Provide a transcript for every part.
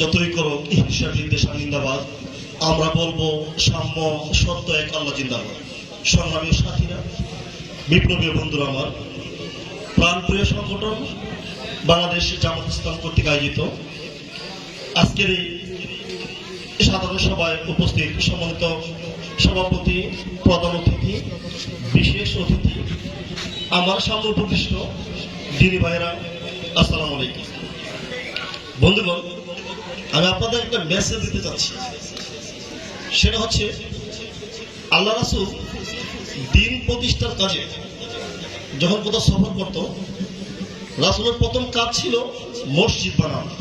যতই করো হিংসা বিদ্বেষা নিন্দাবাদ আমরা বলব সাম্য, সত্য, এক আল্লাহ জিন্দাবাদ। সংগ্রামী সাথীরা, বিপ্লবী বন্ধুরা আমার, প্রাণপ্রিয় সংগঠন বাংলাদেশ জামাত ইসলাম কর্তৃক আয়োজিত আজকের এই সাধারণ সভায় উপস্থিত সম্মানিত সভাপতি, প্রধান অতিথি, বিশেষ অতিথি, আমার সামনে উপবিষ্ট দিনী ভাইরা আসসালামু আলাইকুম। বন্ধুগণ আমি আপনাদের একটা মেসেজ দিতে চাচ্ছি। সেটা হচ্ছে, আল্লাহ রাসুল দিন প্রতিষ্ঠার কাজে যখন কোথাও সফর করত, রাসুলের প্রথম কাজ ছিল মসজিদ বানানো।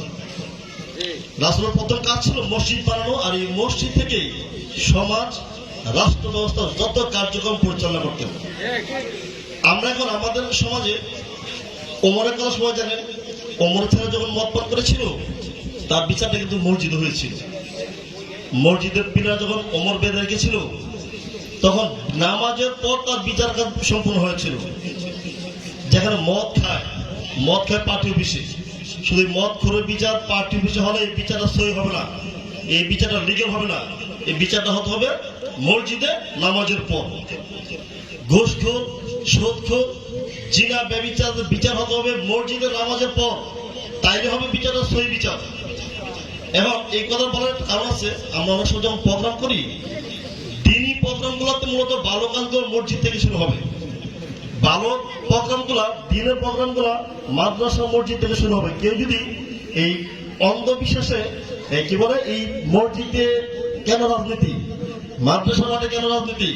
রাসুলের প্রথম কাজ ছিল মসজিদ বানানো আর এই মসজিদ থেকেই সমাজ রাষ্ট্র ব্যবস্থার যত কার্যক্রম পরিচালনা করতেন। আমরা এখন আমাদের সমাজে ওমরের কথা সবাই জানেন, ওমর ছেলে যখন মত পান করেছিল তার বিচারটা কিন্তু মসজিদ হয়েছিল। মসজিদের পিলা যখন অমর বেঁধে রেখেছিল, তখন নামাজের পর তার বিচার কাজ সম্পূর্ণ হয়েছিল। যেখানে মদ খায় মদ খায় পার্টি অফিসে। শুধু মদ খোরে বিচার, পার্টি অফিসে হলে এই বিচারটা সই হবে না। এই বিচারটা লিগেল হবে না। এই বিচারটা হতে হবে মসজিদে নামাজের পর। ঘুষখোর, সুদখোর, জিনা, ব্যবিচার, বিচার হতে হবে মসজিদে নামাজের পর। তাইলে হবে বিচারটা সই বিচার। এবং এই কথা বলার কারণ আছে, আমরা অনেক সময় যখন প্রোগ্রাম করি, দিনই প্রোগ্রামগুলোতে মূলত বালকান্ত মসজিদ থেকে শুরু হবে। বালক প্রোগ্রামগুলা, দিনের প্রোগ্রামগুলা মাদ্রাসা মসজিদ থেকে শুরু হবে। কেউ যদি এই অন্ধবিশ্বাসে কি বলে, এই মসজিদে কেন রাজনীতি? মাদ্রাসা মাঠে কেন রাজনীতি?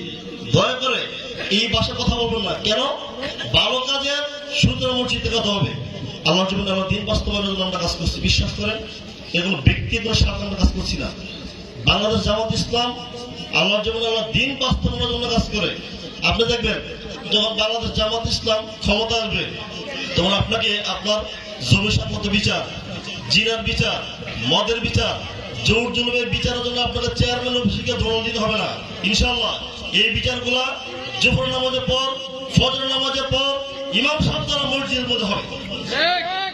দয়া করে এই ভাষায় কথা বলবেন না। কেন? ভালো কাজের সূত্র মসজিদে কথা হবে। আমার জীবনে আমার দিন বাস্তবায়নের জন্য আমরা কাজ করছি। বিশ্বাস করেন এগুলো ব্যক্তিগত আমরা কাজ করছি না। বাংলাদেশ জামাত ইসলাম আল্লাহর জীবনে আল্লাহ দিন বাস্তবায়নের জন্য কাজ করে। আপনি দেখবেন যখন বাংলাদেশ জামাত ইসলাম ক্ষমতা আসবে তখন আপনাকে আপনার জমি সম্পত্ত বিচার জিনার বিচার মদের বিচার জোর জুলুমের বিচারের জন্য আপনাকে চেয়ারম্যান অফিসকে দৌড় দিতে হবে না। ইনশাল্লাহ এই বিচারগুলা জোহর নামাজের পর ফজর নামাজের পর ইমাম সাহেব দ্বারা মসজিদের মধ্যে হবে।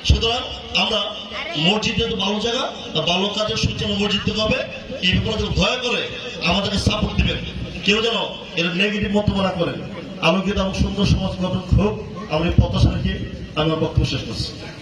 সুতরাং আমরা মসজিদ যেহেতু ভালো জায়গা, তা ভালো কাজের সূচনা মসজিদ থেকে হবে। এই ব্যাপারে ভয় করে আমাদেরকে সাপোর্ট দিবেন। কেউ যেন এর নেগেটিভ মন্তব্য না করেন। আলোকিত এবং সুন্দর সমাজ গঠন হোক, আমি প্রত্যাশা রেখে আমি আমার বক্তব্য শেষ করছি।